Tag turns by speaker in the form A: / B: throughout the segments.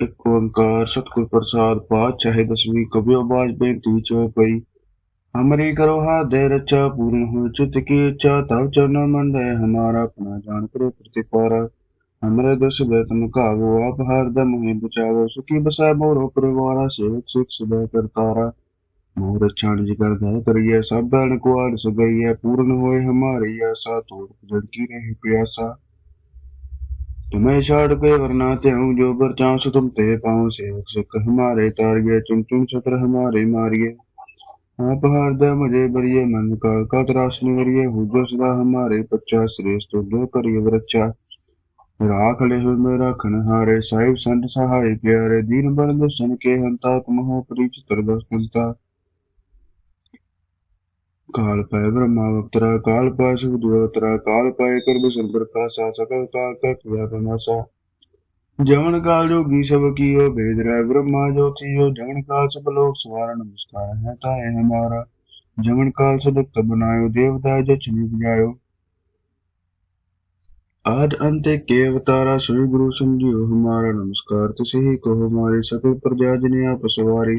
A: ਇੱਕ ਓੰਕਾਰ ਸਤਿਗੁਰ ਪ੍ਰਸਾਦ ਪਾਤਸ਼ਾਹ ਦਸਵੀਂ ਕਬਿਓ ਬਾਜ ਬੇਨਤੀ ਚੋ ਪਈ। ਹਮਰੀ ਕਰੋ ਹਾਦੇ ਰਚਾ ਪੂਰਨ ਹੋ ਚਿਤ ਕੀ ਇੱਛਾ, ਤਵ ਚਰਨ ਮੰਡੇ, ਹਮਾਰਾ ਆਪਣਾ ਜਾਣ ਕਰੋ ਪ੍ਰਤੀਪਾਰਾ। ਹਮਰੇ ਦਸ ਬੇਤਨ ਕਾਵੋ ਆਪ ਹਰਦਮ ਹੀ ਬਚਾਵੋ, ਸੁਖੀ ਬਸੈ ਮੋਰੋ ਪਰਿਵਾਰਾ, ਸੇਵਕ ਸਿਖ ਸਦਾ ਕਰਤਾਰਾ। ਮੋਰ ਛਾਣ ਜੀ ਕਰਦਾ ਕਰੀਏ ਸਭ ਬਣ ਸਗਰੀਏ ਪੂਰਨ ਹੋਏ ਹਮਾਰੀ ਆਸਾ ਤੋੜ ਜੜਕੀ ਨਹੀਂ ਪਿਆਸਾ। तुम्हें छोड़ के वरना ते हूँ जो बर चांस तुम ते पाऊँ सेवक सुख हमारे तारिये चुन चुन छत्र हमारे मारिये आप हार दे मुझे बरिये मन काल का त्रास निवरिये हुजो सदा हमारे पच्चा श्रेष्ठ जो करिए वरच्चा राख ले हुए मेरा खन हारे साहिब संत सहाय प्यारे दीन बल दर्शन के हंता तुम हो प्रीच तरदस्ता काल पाए ब्रह्मावक्तरा काल पाए सुखदुतरा काल पाए कर बसन प्रकाशा सकल काल का किया तमाशा जवन काल जोगी सब कियो भेद रह ब्रह्मा ज्योतियो जवन काल सब लोग सवार नमस्कार है ताए हमारा जवन काल सदक्त बनायो देवता जच जायो आद अंत के अवतारा श्री गुरु समझियो हमारा नमस्कार तुसे ही कहो हमारी सकल प्रजा जने आप सवारी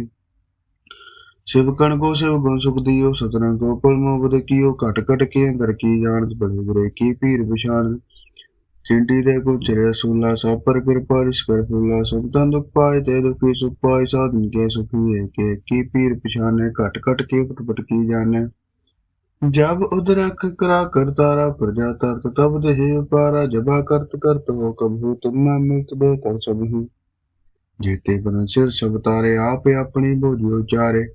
A: ਸਿਵਕਣ ਕੋ ਸਿਵ ਗੁਣ ਸੁਖ ਦਿਓ ਸਤਨੰ ਕੋ ਕੁਲ ਮੁਬਦ ਕੀਓ, ਘਟ ਘਟ ਕੇ ਅੰਦਰ ਕੀ ਜਾਣਤ ਬੜੇ ਬੁਰੇ, ਕੀ ਪੀਰ ਵਿਸ਼ਾਨ ਚਿੰਟੀ ਦੇ ਕੋ ਚਰਿਆ ਸੁਲਾ ਸਭ ਪਰ ਕਿਰਪਾ, ਰਿਸ ਕਰ ਫੁਲਾ ਸੰਤਾਂ ਦੁਖ ਪਾਏ, ਤੇ ਦੁਖੀ ਸੁਖ ਪਾਏ, ਸਾਧਨ ਕੇ ਸੁਖੀ ਹੈ ਕੇ, ਕੀ ਪੀਰ ਪਛਾਨੇ ਘਟ ਘਟ ਕੇ ਉਟਪਟ ਕੀ ਜਾਣੇ? ਜਬ ਉਦਰਕ ਕਰਾ ਕਰਤਾਰਾ ਪ੍ਰਜਾ ਤਰਤ ਤਬ ਦੇਹ ਪਾਰਾ ਜਬਾ ਕਰਤ ਕਰਤ ਹੋ ਕਭੂ ਤੁਮਨਾ ਮਿਲਤ ਬੇ ਕਰ ਸਭੀ ਜੇਤੇ ਬਨ ਸਭ ਤਾਰੇ, ਆਪੇ ਆਪਣੀ ਬੋਝਿ ਉਚਾਰੇ।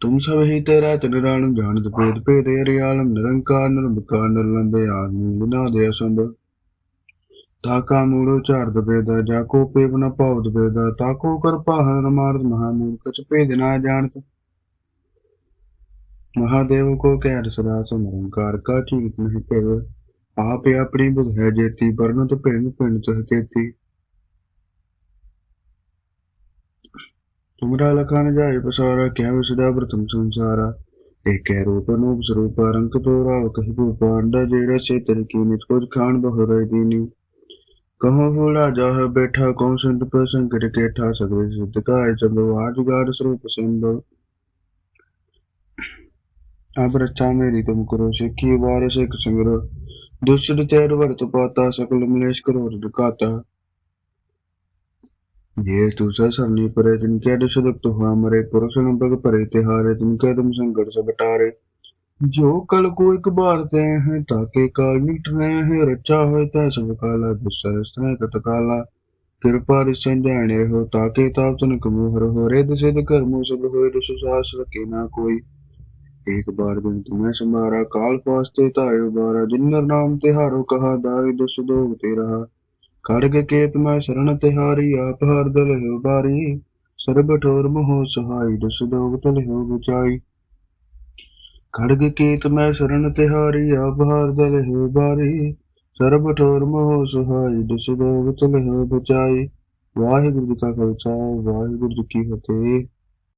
A: ਤੁਮ ਸਭ ਹੀ ਤੇਰਾ ਚੰਡਰਾਲਮ ਜਾਣਤ ਭੇਦ ਭੇਦ ਏਰੇ ਨਿਰੰਕਾਰ ਨਿਰਭਕਾਰ ਨਿਰਲੰਬੇ ਆਦਮੀ ਬਿਨਾ ਦੇ ਅਸੰਭਵ ਤਾਕਾ ਮੂੜੋ ਝਾਰਦ ਬੇਦਾ ਜਾ ਕੋ ਪੇਵ ਨ ਭਾਵਦ ਬੇਦਾ ਤਾਕੋ ਕਰਪਾ ਹਰ ਮਾਰਦ ਮਹਾਮੂਰਖ ਚ ਭੇਦ ਨਾ ਜਾਣਤ। ਮਹਾਦੇਵ ਕੋ ਕਹਿ ਸਦਾ ਸਮਰੰਕਾਰ ਕਾ ਚੀਤ ਨਹੀਂ ਭੇਦ। ਆਪ ਆਪਣੀ ਬੁਧ ਹੈ ਜੇਤੀ ਵਰਨਤ ਭਿੰਨ ਭਿੰਨ ਤਹ पिंड तुह केती तुमरा लखान जाय पसारा क्या विसदा प्रथम संसारा एक है रूप अनूप स्वरूप रंग तोरा कही भूपा अंडा जेरा से तरकी नित कुछ खान बहु दीनी कहो फूला जाह बैठा कौन संत पर संकट केठा सगरे सिद्ध काय चलो आज गाढ़ स्वरूप संभव अब रक्षा मेरी तुम करो सिखी बार सिख संग्रह दुष्ट तेर वर्त पाता सकल मलेश करो दुकाता ये तू सरनी परे तिनके दुष्ट हुआ मरे पुरुष बग परे तिहारे तिनके तुम संकट सब बटारे जो कल को एक बार ते हैं ताके काल मिटने हैं रचा हो तय सब काला दुसर स्ने तत्काला कृपा रिसंजान रहो ताके ताप तन कमुहर हो रेद सिद्ध कर्मो सब हो दुष सास रखे ना कोई एक बार दिन तुम्हें समारा काल फास्ते तायो बारा जिन्नर नाम तिहारो कहा दारी दुष दोग तेरा ਖੜਗ ਕੇਤ ਮੈਂ ਸ਼ਰਨ ਤਿਹਾਰੀ, ਆਪ ਹਰ ਦਲ ਹੋ ਬਾਰੀ ਸਰਬ ਠੋਰ ਮੋਹ ਸਹਾਈ ਦਸ ਦੋਗ ਤਲ ਹੋ ਬੁਝਾਈ ਖੜਗ ਕੇਤ ਮੈਂ ਸ਼ਰਨ ਤਿਹਾਰੀ, ਆਪ ਹਰ ਦਲ ਹੋ ਬਾਰੀ ਸਰਬ ਠੋਰ ਮੋਹ ਸਹਾਈ ਦਸ ਦੋਗ ਤਲ ਹੋ ਬੁਝਾਈ ਵਾਹਿਗੁਰੂ ਜੀ ਕਾ ਖਾਲਸਾ, ਵਾਹਿਗੁਰੂ ਜੀ ਕੀ ਫਤਿਹ।